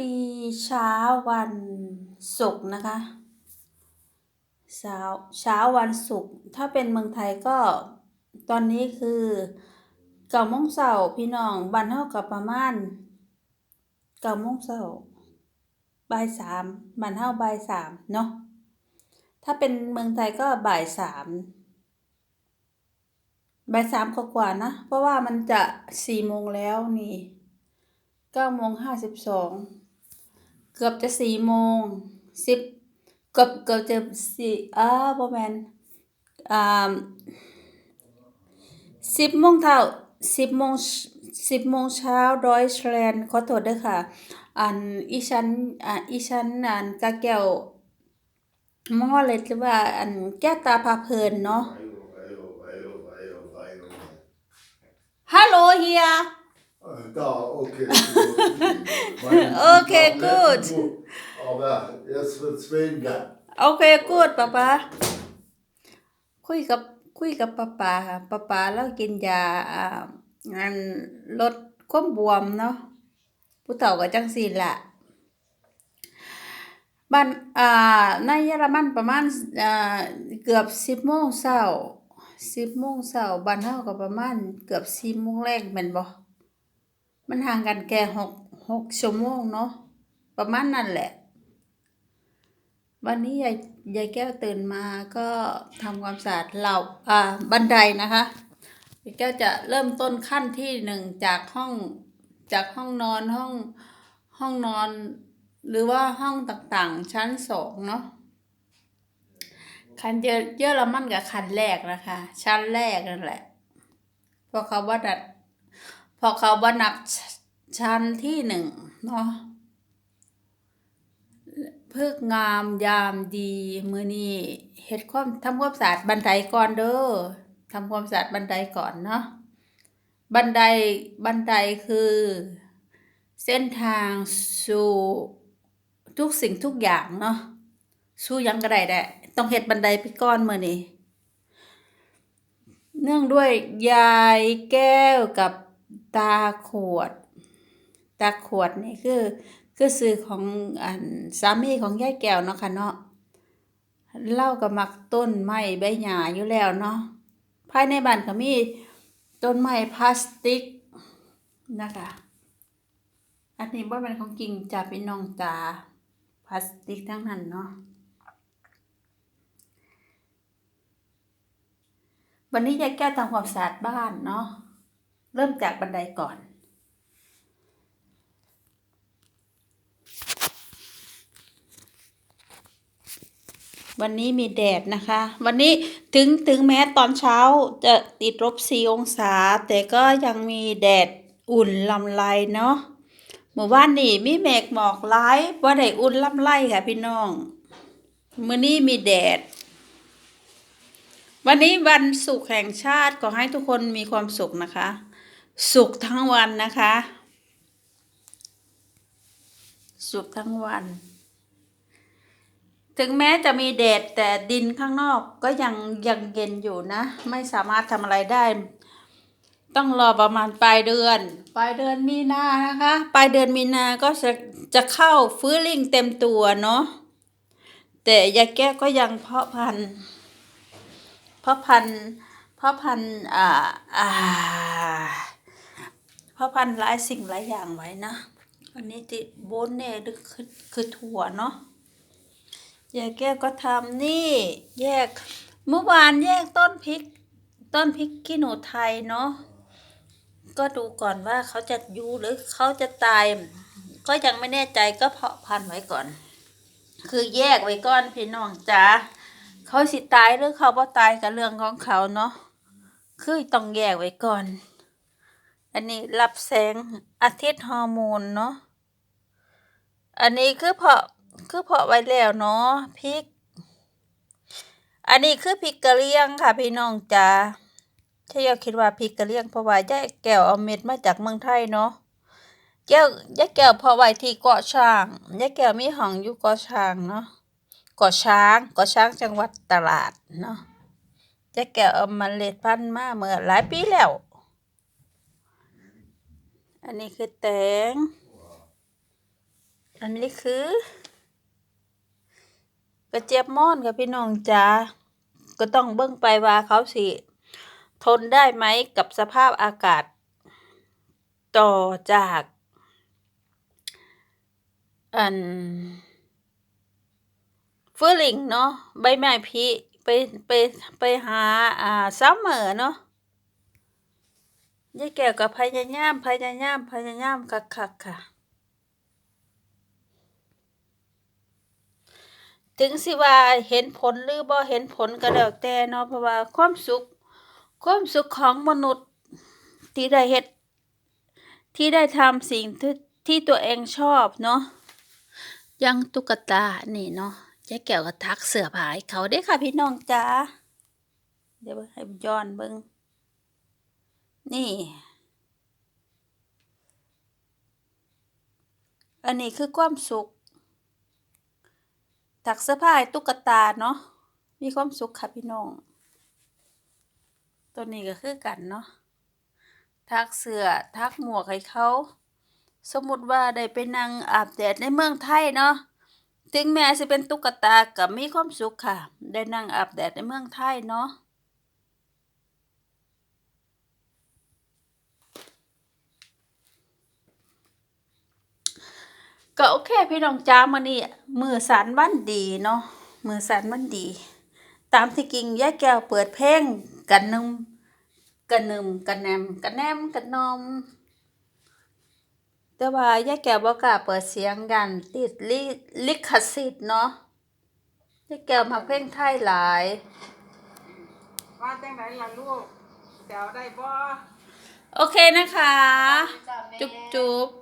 ดีเช้าวันศุกร์นะคะเช้าเช้าวันศุกร์ถ้าเป็นเมืองไทยก็ตอนนี้คือเก้าโมงเช้าพี่น้องบ้านเฮาก็ประมาณเก้าโมงเช้าบ่ายสามบ้านเฮาบ่ายสามเนาะถ้าเป็นเมืองไทยก็บ่ายสามบ่ายสามกว่าๆนะ เพราะว่ามันจะสี่โมงแล้วนี่เก้าโมงห้าสิบสอง เกือบจะสี่โมงสิบเกือบเกือบจะสี่อ่าประมาณอ่าสิบโมงเท่าสิบโมงสิบโมงเช้าดอยแลนด์ขอโทษด้วยค่ะอันอีฉันอ่าอีฉันอันกะแก้วมอเลยหรือว่าอันแก้วตาพาเพลินเนาะฮัลโหลเฮีย Da, okay. Okay, gut. Aber jetzt wird's weniger. โอเคกูดป๊าป๊าคุยกับคุยกับป๊าป๊าค่ะป๊าป๊าแล้วกินยาอ่าอันลดความบวมเนาะผู้เฒ่าก็จังซี่ล่ะบ้านอ่าในเยอรมันประมาณอ่าเกือบ10โมงเช้า10โมงเช้าบ้านเฮาก็ประมาณเกือบ4โมงแลงแม่นบ่ มันห่างกันแค่6 6ชั่วโมงเนาะประมาณนั้นแหละ วันนี้ยายยายแก้วตื่นมาก็ทำความสะอาดเราอ่าบันไดนะคะยายแก้วจะเริ่มต้นขั้นที่หนึ่งจากห้องจากห้องนอนห้องห้องนอน หรือว่าห้องต่างๆ ชั้นสองเนาะคันเยอะเยอะละมันกับคันแรกนะคะ ชั้นแรกนั่นแหละเพราะเขาว่าดัด พอเขาว่านับชั้นที่หนึ่งเนาะเพิกงามยามดีมือนี้เฮ็ดความทำความสะอาดบันไดก่อนเด้อทำความสะอาดบันไดก่อนเนาะบันไดบันไดคือ เส้นทางสู่ทุกสิ่งทุกอย่างเนาะสู้ยังก็ได้แหละต้องเฮ็ดบันไดไปก่อนมือนี้เนื่องด้วยยายแก้วกับ ตาขวด ตาขวดนี่คือ คือซื้อของอันสามีของยายแก้วเนาะค่ะเนาะเล่าก็มักต้นไม้ใบหญ้าอยู่แล้วเนาะภายในบ้านก็มีต้นไม้พลาสติกนะคะอันนี้บ่แม่นของจริงจ้าพี่น้องจ้าพลาสติกทั้งนั้นเนาะวันนี้ยายแก้วทำความสะอาดบ้านเนาะ เริ่มจากบันไดก่อน วันนี้มีแดดนะคะ วันนี้ถึงถึงแม้ตอนเช้าจะติดลบสี่องศา แต่ก็ยังมีแดดอุ่นลำไรเนาะเมื่อวานนี้มีเมฆหมอกหลายว่าได้อุ่นลำไรค่ะพี่น้องมื้อนี้มีแดด วันนี้วันสุขแห่งชาติขอให้ทุกคนมีความสุขนะคะ สุขทั้งวันนะคะ สุขทั้งวัน ถึงแม้จะมีแดดแต่ดินข้างนอกก็ยังยังเย็นอยู่นะ ไม่สามารถทำอะไรได้ ต้องรอประมาณปลายเดือน ปลายเดือนมีนานะคะ ปลายเดือนมีนาก็จะจะเข้าฟื้นลิงเต็มตัวเนาะแต่ยาแก้ก็ยังเพาะพันธุ์เพาะพันธุ์เพาะพันธุ์อ่าอ่า พาะพันธุ์หลายสิ่งหลายอย่างไว้นะ อันนี้ติโบนเน่คือคือถั่วเนาะยายแก้วก็ทำนี่ แยก เมื่อวานแยกต้นพริก ต้นพริกขี้หนูไทยเนาะก็ดูก่อนว่าเขาจะยูหรือเขาจะตาย ก็ยังไม่แน่ใจก็เพาะพันธุ์ไว้ก่อน คือแยกไว้ก่อนพี่น้องจ๋าเขาสิตายหรือเขาบ่ตายกับเรื่องของเขาเนาะคือต้องแยกไว้ก่อน อันนี้รับแสงอาทิตย์ฮอร์โมนเนาะ อันนี้คือเพาะคือเพาะไว้แล้วเนาะพริก อันนี้คือพริกกะเหรี่ยงค่ะพี่น้องจ๋าถ้าอยาคิดว่าพริกกะเหรี่ยงเพราะว่ายายแก้วเอาเม็ดมาจากเมืองไทยเนาะแก้วยาแก้วเพาะไว้ที่เกาะช้างยาแก้วมีห้องอยู่เกาะช้างเนาะ เกาะช้าง เกาะช้างจังหวัดตราดเนาะยาแก้วเอามาเล็ดพันธุ์มาเมื่อหลายปีแล้ว อันนี้คือแตง อันนี้คือ กระเจี๊ยบม่อนค่ะพี่น้องจ๋า ก็ต้องเบิ่งไปว่าเขาสิ ทนได้ไหมกับสภาพอากาศ ต่อจาก อันฟื้ลิงเนาะใบไม้ผลิไปไปไปหาอ่าซัมเมอร์เนาะ ยายแก้วกับพยายามพยายามพยายามคักๆค่ะ ถึงสิว่าเห็นผลหรือบ่เห็นผลก็แล้วแต่เนาะเพราะว่าความสุข ความสุขของมนุษย์ที่ได้เฮ็ดที่ได้ทำสิ่งที่ที่ตัวเองชอบเนาะยังตุ๊กตานี่เนาะยายแก้วก็ทักเสื้อผ้าให้เขาเด้ค่ะพี่น้องจ๋าเดี๋ยวให้ย้อนเบิ่ง นี่ อันนี้คือความสุข ถักเสื้อผ้าตุ๊กตาเนาะ มีความสุขค่ะพี่น้อง ตัวนี้ก็คือกันเนาะ ทักเสื้อทักหมวกให้เขา สมมติว่าได้ไปนั่งอาบแดดในเมืองไทยเนาะถึงแม้สิเป็นตุ๊กตาก็มีความสุขค่ะ ได้นั่งอาบแดดในเมืองไทยเนาะ ก็โอเคพี่น้องจ้ามื้อนี้มือสันวันดีเนาะมือสันวันดี ตามที่กิ่งยายแก้วเปิดเพลงกันนึมกันนึมกันแนมกันแนมกันนอมแต่ว่ายายแก้วบ่กล้าเปิดเสียงกันติดลิลิขสิทธิ์เนาะยายแก้วมักเพลงไทยหลาย ว่าจังไดล่ะลูกแซวได้บ่โอเคนะคะ จุ๊บจุ๊บ